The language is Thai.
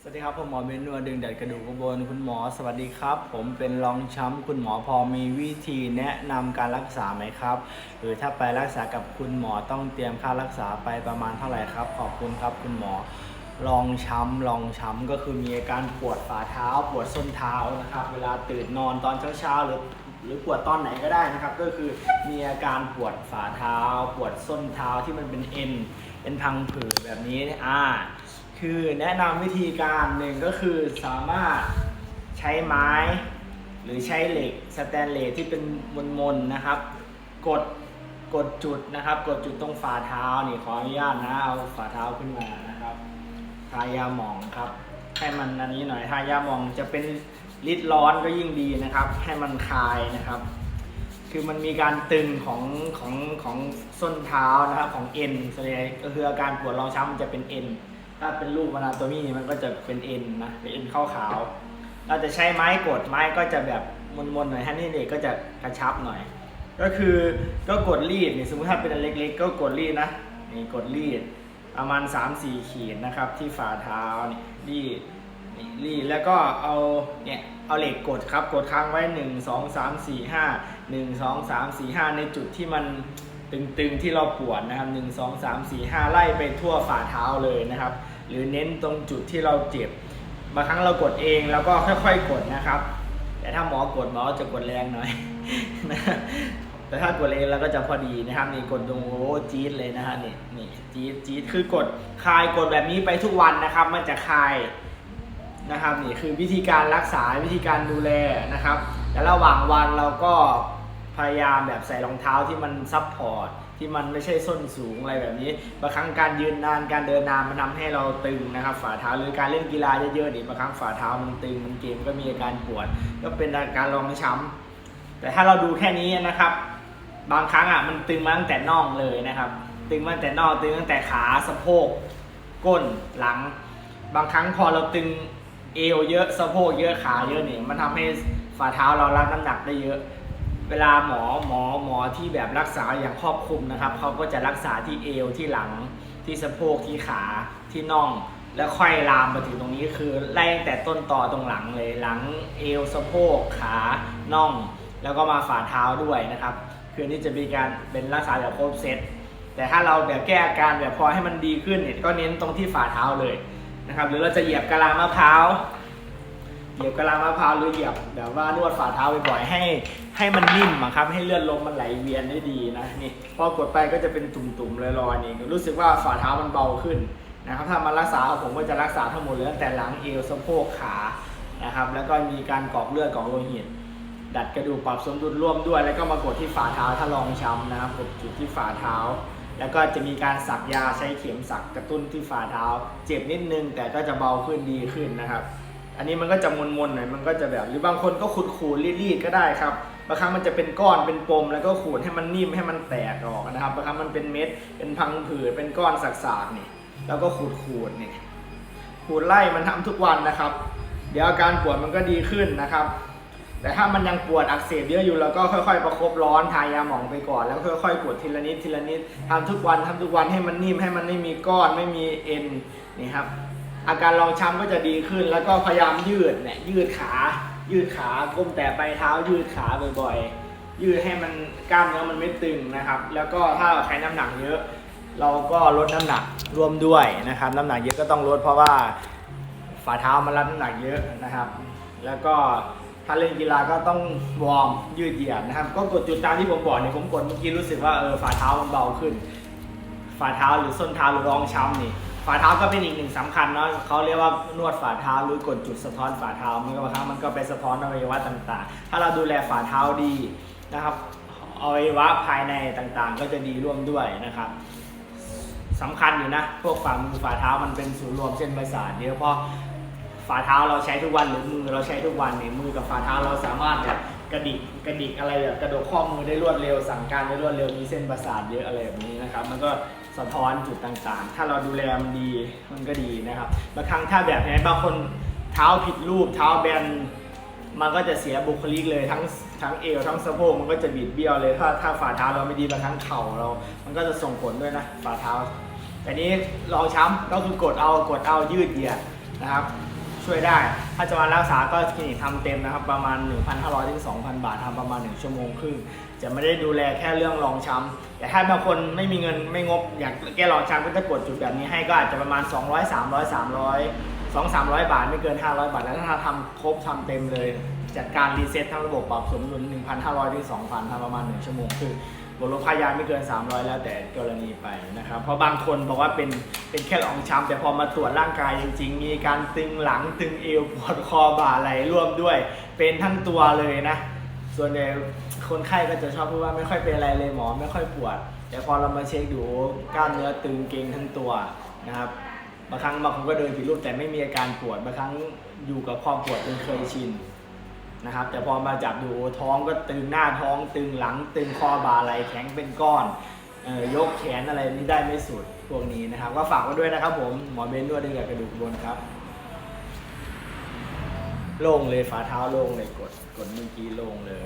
สวัสดีครับผมหมอเบนนัวดึงดัดกระดูกอุบลคุณหมอสวัสดีครับ ผมเป็นรองช้ำคุณหมอพอมีวิธีแนะนำการรักษาไหมครับ หรือถ้าไปรักษากับคุณหมอต้องเตรียมค่ารักษาไปประมาณเท่าไหร่ครับ ขอบคุณครับคุณหมอรองช้ำรองช้ำก็คือมีอาการปวดฝ่าเท้า ปวดส้นเท้านะครับ เวลาตื่นนอนตอนเช้าๆหรือหรือปวดตอนไหนก็ได้นะครับ ก็คือมีอาการปวดฝ่าเท้า ปวดส้นเท้าที่มันเป็นเอ็นเป็นพังผืดแบบนี้อ่า คือแนะนำวิธีการหนึ่งก็คือสามารถใช้ไม้ หรือใช้เหล็กสแตนเลสที่เป็นมนๆนะครับ กดกดจุดนะครับ กดจุดตรงฝ่าเท้านี่ขออนุญาตนะเอาฝ่าเท้าขึ้นมานะครับ ทายาหมองครับให้มันอันนี้หน่อยทายาหมองจะเป็นลิดร้อนก็ยิ่งดีนะครับ ให้มันคลายนะครับ คือมันมีการตึงของของของส้นเท้านะครับของเอ็นส่วนใหญ่ก็คืออาการปวดรองช้ำมันจะเป็นเอ็น ถ้าเป็นรูปอนาโตมีมันก็จะเป็นเอ็นนะเป็นเอ็นขาวๆเราจะใช้ไม้กดไม้ก็จะแบบมนๆหน่อยถ้านี่เด็กก็จะกระชับหน่อย ก็คือก็กดรีดนี่สมมติถ้าเป็นอันเล็กๆ ก็กดรีดนะนี่กดรีดประมาณ 3-4 ขีดนะครับที่ฝ่าเท้านี่รีดนี่รีดแล้วก็เอาเนี่ยเอาเหล็กกดครับกดค้างไว้ 1 2 3 4 5 1 2 3 4 5 ในจุดที่มันตึงๆที่เราปวดนะครับ 1 2 3 4 5 ไล่ไปทั่วฝ่าเท้าเลยนะครับ หรือเน้นตรงจุดที่เราเจ็บบางครั้งเรากดเองแล้วก็ค่อย ๆ กดนะครับ แต่ถ้าหมอกดหมอจะกดแรงหน่อยนะแต่ถ้ากดเองแล้วก็จะพอดีนะครับนี่กดตรงโอ้จี๊ดเลยนะฮะนี่นี่จี๊ดจี๊ดคือกดคลายกดแบบนี้ไปทุกวันนะครับ มันจะคลายนะครับนี่คือวิธีการรักษาวิธีการดูแลนะครับแต่ระหว่างวันเราก็ พยายามแบบใส่รองเท้าที่มันซับพอร์ตที่มันไม่ใช่ส้นสูงอะไรแบบนี้บางครั้งการยืนนานการเดินนานมันทำให้เราตึงนะครับฝ่าเท้าหรือการเล่นกีฬาเยอะๆนี่บางครั้งฝ่าเท้ามันตึงมันเกร็งก็มีอาการปวด ก็เป็นอาการรองช้ำแต่ถ้าเราดูแค่นี้นะครับ บางครั้งอะมันตึงมาตั้งแต่น่องเลยนะครับ ตึงมาตั้งแต่น่องตึงตั้งแต่ขาสะโพกก้นหลัง บางครั้งพอเราตึงเอวเยอะสะโพกเยอะขาเยอะนี่มันทำให้ฝ่าเท้าเรารับน้ำหนักได้เยอะ เวลาหมอหมอหมอที่แบบรักษาอย่างครอบคลุมนะครับเขาก็จะรักษาที่เอวที่หลังที่สะโพกที่ขาที่น่อง แล้วค่อยลามมาถึงตรงนี้คือไล่ตั้งแต่ต้นต่อตรงหลังเลยหลังเอวสะโพกขาน่อง แล้วก็มาฝ่าเท้าด้วยนะครับ คือนี่จะมีการเป็นรักษาแบบครบเซตแต่ถ้าเราแบบแก้อาการแบบพอให้มันดีขึ้นเนี่ยก็เน้นตรงที่ฝ่าเท้าเลยนะครับ หรือเราจะเหยียบกะลามะพร้าวเหยียบกะลามะพร้าวหรือเหยียบแบบว่านวดฝ่าเท้าบ่อยๆให้ ให้มันนิ่มอะครับ ให้เลือดลมมันไหลเวียนได้ดีนะนี่พอกดไปก็จะเป็นตุ่มๆลอยๆนี่รู้สึกว่าฝ่าเท้ามันเบาขึ้นนะครับถ้ามารักษาผมก็จะรักษาทั้งหมดเลยตั้งแต่หลังเอวสะโพกขานะครับ แล้วก็มีการกรอกเลือดกรอกโลหิตดัดกระดูกปรับสมดุลร่วมด้วย แล้วก็มากดที่ฝ่าเท้าถ้ารองช้ำนะครับกดจุดที่ฝ่าเท้า แล้วก็จะมีการสักยาใช้เข็มสักกระตุ้นที่ฝ่าเท้า เจ็บนิดนึงแต่ก็จะเบาขึ้นดีขึ้นนะครับ อันนี้มันก็จะมนๆหน่อยมันก็จะแบบหรือบางคนก็ขูดขูดๆรีดๆก็ได้ครับ บางครั้งมันจะเป็นก้อนเป็นปมแล้วก็ขูดให้มันนิ่มให้มันแตกออกนะครับบางครั้งมันเป็นเม็ดเป็นพังผืดเป็นก้อนสักๆนี่แล้วก็ขูดขูดนี่ขูดไล่มันทำทุกวันนะครับ เดี๋ยวอาการปวดมันก็ดีขึ้นนะครับ แต่ถ้ามันยังปวดอักเสบเยอะอยู่เราก็ค่อยๆ ประคบร้อนทายาหมองไปก่อน แล้วค่อยๆกดทีละนิดทีละนิดทำทุกวันทำทุกวันให้มันนิ่มให้มันไม่มีก้อนไม่มีเอ็นนี่ครับอาการรองช้ำก็จะดีขึ้นแล้วก็พยายามยืดเนี่ยยืดขา ยืดขาก้มแต่ไปเท้ายืดขาบ่อยๆ ยืดให้มันกล้ามเนื้อมันไม่ตึงนะครับ แล้วก็ถ้าใช้น้ำหนักเยอะ เราก็ลดน้ำหนักรวมด้วยนะครับ น้ำหนักเยอะก็ต้องลดเพราะว่าฝ่าเท้ามันรับน้ำหนักเยอะนะครับ แล้วก็ถ้าเล่นกีฬาก็ต้องวอร์มยืดเหยียดนะครับ ก็กดจุดตามที่ผมบอกเนี่ยผมกดเมื่อกี้รู้สึกว่าเออฝ่าเท้ามันเบาขึ้น ฝ่าเท้าหรือส้นเท้าหรือรองช้ำนี่ ฝ่าเท้าก็เป็นอีกหนึ่งสำคัญเนาะเขาเรียกว่านวดฝ่าเท้าหรือกดจุดสะท้อนฝ่าเท้ามันก็บางครั้งมันก็ไปสะท้อนอวัยวะต่างๆ ถ้าเราดูแลฝ่าเท้าดีนะครับอวัยวะภายในต่างๆ ก็จะดีร่วมด้วยนะครับสำคัญอยู่นะ พวกฝ่ามือฝ่าเท้ามันเป็นศูนย์รวมเส้นประสาทเดี๋ยวพอฝ่าเท้าเราใช้ทุกวันหรือมือเราใช้ทุกวันเนี่ยมือกับฝ่าเท้าเราสามารถแบบกระดิกกระดิกอะไรแบบกระโดดข้อมือได้รวดเร็วสั่งการได้รวดเร็วมีเส้นประสาทเยอะอะไรแบบนี้นะครับ มันก็ สะท้อนจุดต่างๆ ถ้าเราดูแลมันดีมันก็ดีนะครับบางครั้งถ้าแบบไหนบางคนเท้าผิดรูปเท้าแบนมันก็จะเสียบุคลิกเลยทั้งทั้งเอวทั้งสะโพกมันก็จะบิดเบี้ยวเลยถ้าถ้าฝ่าเท้าเราไม่ดีบางครั้งเข่าเรา มันก็จะส่งผลด้วยนะฝ่าเท้า แต่นี้รองช้ำก็คือกดเอากดเอายืดเหยียดนะครับ ช่วยได้ ถ้าจะมารักษาก็คลินิกทำเต็มนะครับ ประมาณ 1,500ถึง2,000 บาททำประมาณ 1 ชั่วโมงครึ่ง จะไม่ได้ดูแลแค่เรื่องรองช้ำแต่ถ้าบางคนไม่มีเงินไม่งบอยากแก้รองช้ำก็จะกดจุดแบบนี้ให้ก็อาจจะประมาณ 200 300 300 2 300 บาทไม่เกิน 500 บาท แล้วถ้าทำครบทำเต็มเลย จัดการรีเซ็ตทั้งระบบปรับสมดุล1,500ถึง2,000ทำประมาณ 1 ชั่วโมงครึ่งบวกลบค่ายาไม่เกิน 300 แล้วแต่กรณีไปนะครับ เพราะบางคนบอกว่าเป็นเป็นแค่รองช้ำแต่พอมาตรวจร่างกายจริง ๆ มีการตึงหลังตึงเอวปวดคอบ่าไหลร่วมด้วย เป็นทั้งตัวเลยนะ ส่วนใหญ่คนไข้ก็จะชอบพูดว่าไม่ค่อยเป็นอะไรเลยหมอไม่ค่อยปวด แต่พอเรามาเช็คดูกล้ามเนื้อตึงเกร็งทั้งตัวนะครับบางครั้งบางคนก็เดินผิดรูปแต่ไม่มีอาการปวดบางครั้งอยู่กับความปวดจนเคยชินนะครับ แต่พอมาจับดูท้องก็ตึงหน้าท้องตึงหลัง ตึงคอบ่าไหลแข็งเป็นก้อนออยกแขนอะไรนี่ได้ไม่สุดพวกนี้นะครับ ก็ฝากไว้ด้วยนะครับผมหมอเบนนวดดึงกับกระดูกบนครับ โล่งเลยฝ่าเท้าโล่งเลยกดกดเมื่อกี้โล่งเลย